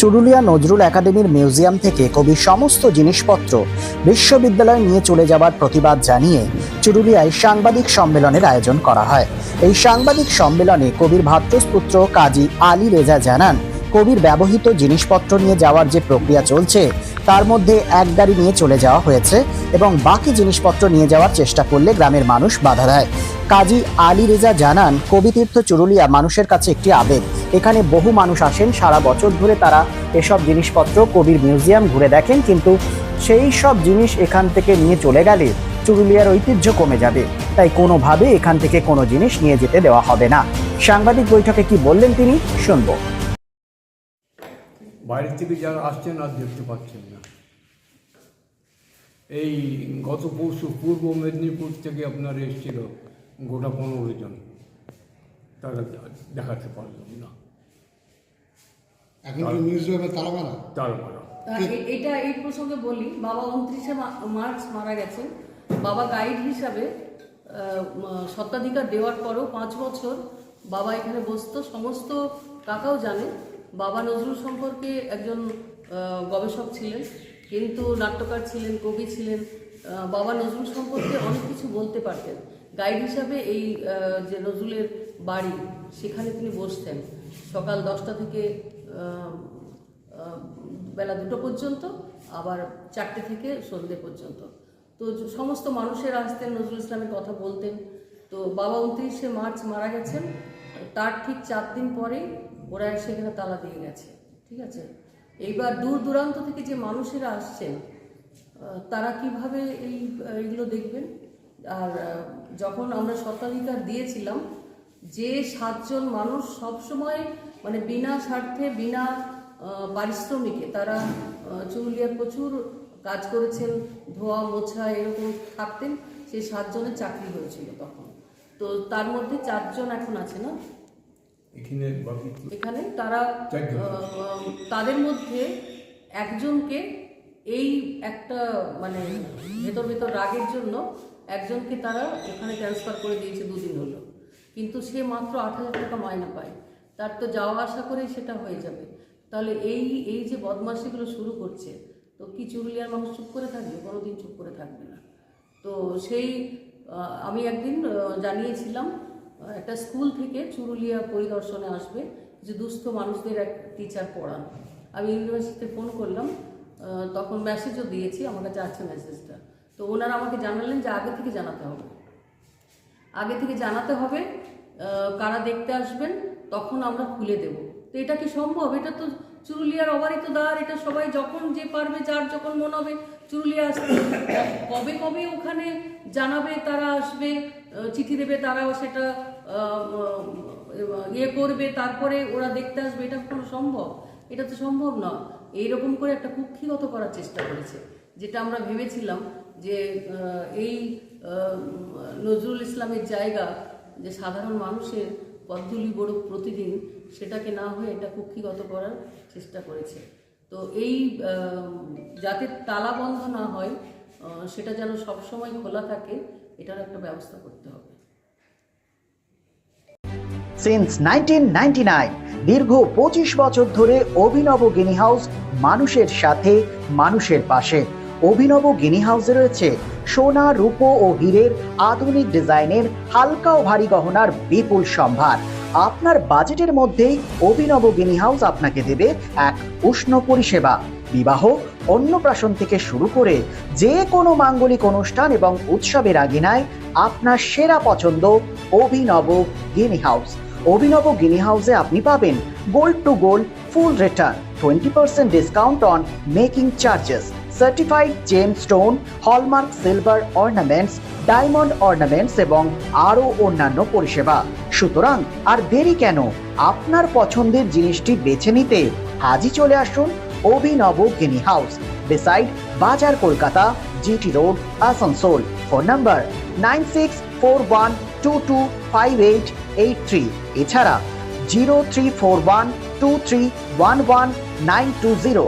চুরুলিয়া নজরুল একাডেমির মিউজিয়াম থেকে কবির সমস্ত জিনিসপত্র বিশ্ববিদ্যালয়ে নিয়ে চলে যাবার প্রতিবাদ জানিয়ে চুরুলিয়ায় সাংবাদিক সম্মেলনের আয়োজন করা হয়। এই সাংবাদিক সম্মেলনে কবির ভাতৃপুত্র কাজী আলী রেজা জানান কবির ব্যবহৃত জিনিসপত্র নিয়ে যাওয়ার যে প্রক্রিয়া চলছে, তার মধ্যে এক গাড়ি নিয়ে চলে যাওয়া হয়েছে এবং বাকি জিনিসপত্র নিয়ে যাওয়ার চেষ্টা করলে গ্রামের মানুষ বাধা দেয়। কাজী আলী রেজা জানান, কবিতীর্থ চুরুলিয়া মানুষের কাছে একটি আবেগ। এখানে বহু মানুষ আসেন, সারা বছর ধরে তারা এসব জিনিসপত্র কবির মিউজিয়াম ঘুরে দেখেন, কিন্তু সেই সব জিনিস এখান থেকে নিয়ে চলে গেলে চুরুলিয়ার ঐতিহ্য কমে যাবে। তাই কোনোভাবে এখান থেকে কোনো জিনিস নিয়ে যেতে দেওয়া হবে না। সাংবাদিক বৈঠকে কি বললেন তিনি, শুনব। বাইরে থেকে যারা আসছেন আর দেখতে পাচ্ছেন না। এই গত পরশু পূর্ব মেদিনীপুর থেকে আপনার এসেছিল গোটা পনেরো জন। তারা দেখাতে পারলাম না। এখন মিউজিয়ামে তালা মারা তার মারা এটা এই প্রসঙ্গে বলি বাবা উনত্রিশে মার্চ মারা গেছেন। বাবা গাইড হিসাবে স্বত্বাধিকার দেওয়ার পরও পাঁচ বছর বাবা এখানে বসতো সমস্ত কাকাও জানে। বাবা নজরুল সম্পর্কে একজন গবেষক ছিলেন। কিন্তু নাট্যকার ছিলেন, কবি ছিলেন। বাবা নজরুল সম্পর্কে অনেক কিছু বলতে পারতেন। গাইড হিসাবে এই যে নজরুলের বাড়ি, সেখানে তিনি বসতেন। সকাল দশটা থেকে বেলা দুটো পর্যন্ত, আবার চারটে থেকে সন্ধ্যে পর্যন্ত। তো সমস্ত মানুষের আসতেন, নজরুল ইসলামের কথা বলতেন। তো বাবা উনত্রিশে মার্চ মারা গেছেন। তার ঠিক চার দিন পরেই ওরা সেখানে তালা দিয়ে গেছে, ঠিক আছে? এইবার দূর দূরান্ত থেকে যে মানুষেরা আসছেন তারা কীভাবে এই, এইগুলো দেখবেন? আর যখন আমরা স্বত্বাধিকার দিয়েছিলাম যে সাতজন মানুষ সবসময় মানে বিনা স্বার্থে, বিনা পারিশ্রমিকে তারা চুরুলিয়ার প্রচুর কাজ করেছেন, ধোয়া, মোছা এরকম থাকতেন সেই সাতজনের চাকরি হয়েছিল তখন। তো তার মধ্যে চারজন এখন আছে না? এখানে এখানে তারা তাদের মধ্যে একজনকে এই একটা মানে ভেতর ভেতর রাগের জন্য একজনকে তারা এখানে ট্রান্সফার করে দিয়েছে দুদিন হলো। কিন্তু সে মাত্র আট হাজার টাকা মাইনা পায়। তার তো যাওয়া আসা করেই সেটা হয়ে যাবে। তাহলে এই এই যে বদমাশিগুলো শুরু করছে তো কি চুরুলিয়ার মানুষ চুপ করে থাকবে? কোনোদিন চুপ করে থাকবে না। তো সেই আমি একদিন জানিয়েছিলাম একটা স্কুল থেকে চুরুলিয়া পরিদর্শনে আসবে যে দুস্থ মানুষদের এক টিচার পড়ান। আমি ইউনিভার্সিটিতে ফোন করলাম তখন মেসেজও দিয়েছি, আমার কাছে আছে মেসেজটা তো ওনারা আমাকে জানালেন যে আগে থেকে জানাতে হবে। আগে থেকে জানাতে হবে কারা দেখতে আসবেন, তখন আমরা খুলে দেব। তো এটা কি সম্ভব? এটা তো চুরুলিয়ার অবারিত দ্বার, এটা সবাই যখন যে পারবে, যার যখন মনে হবে, চুরুলিয়া আসবে। কবে কবে ওখানে জানাবে, তারা আসবে চিঠি দেবে, তারাও সেটা ইয়ে করবে, তারপরে ওরা দেখতে আসবে, এটা কোনো সম্ভব। এটা তো সম্ভব না এইরকম করে একটা কুক্ষিগত করার চেষ্টা করেছে, যেটা আমরা ভেবেছিলাম যে এই নজরুল ইসলামের জায়গা যে সাধারণ মানুষের পদ্মলি বড় প্রতিদিন, সেটাকে না হয়ে এটা কুক্ষিগত করার চেষ্টা করেছে। তো এই যাতে তালা বন্ধ না হয় সেটা যেন সবসময় খোলা থাকে, এটার একটা ব্যবস্থা করতে হবে। সিন্স নাইনটিন দীর্ঘ পঁচিশ বছর ধরে অভিনব গিনি হাউস মানুষের সাথে, মানুষের পাশে। অভিনব গিনি হাউসে রয়েছে সোনা, রূপো ও হীরের আধুনিক ডিজাইনের হালকা ও ভারী গহনার বিপুল সম্ভার। আপনার বাজেটের মধ্যেই অভিনব গিনি হাউস আপনাকে দেবে এক উষ্ণ পরিষেবা। বিবাহ অন্নপ্রাশন থেকে শুরু করে যে কোনো মাঙ্গলিক অনুষ্ঠান এবং উৎসবের আগিনায় আপনার সেরা পছন্দ অভিনব গিনি হাউস। অভিনব গিনি হাউসে আপনি পাবেন gold to gold, full return twenty percent discount on making charges certified gem stone hallmark silver ornaments diamond ornaments এবং আরও অন্যান্য পরিষেবা। সুতরাং আর দেরি কেন? আপনার পছন্দের জিনিসটি বেছে নিতে আজই চলে আসুন অভিনব Guinea House beside Bazar Kolkata GT road Asansol phone number nine six four one two two five eight eight three এছাড়া zero three four one two three one one nine two zero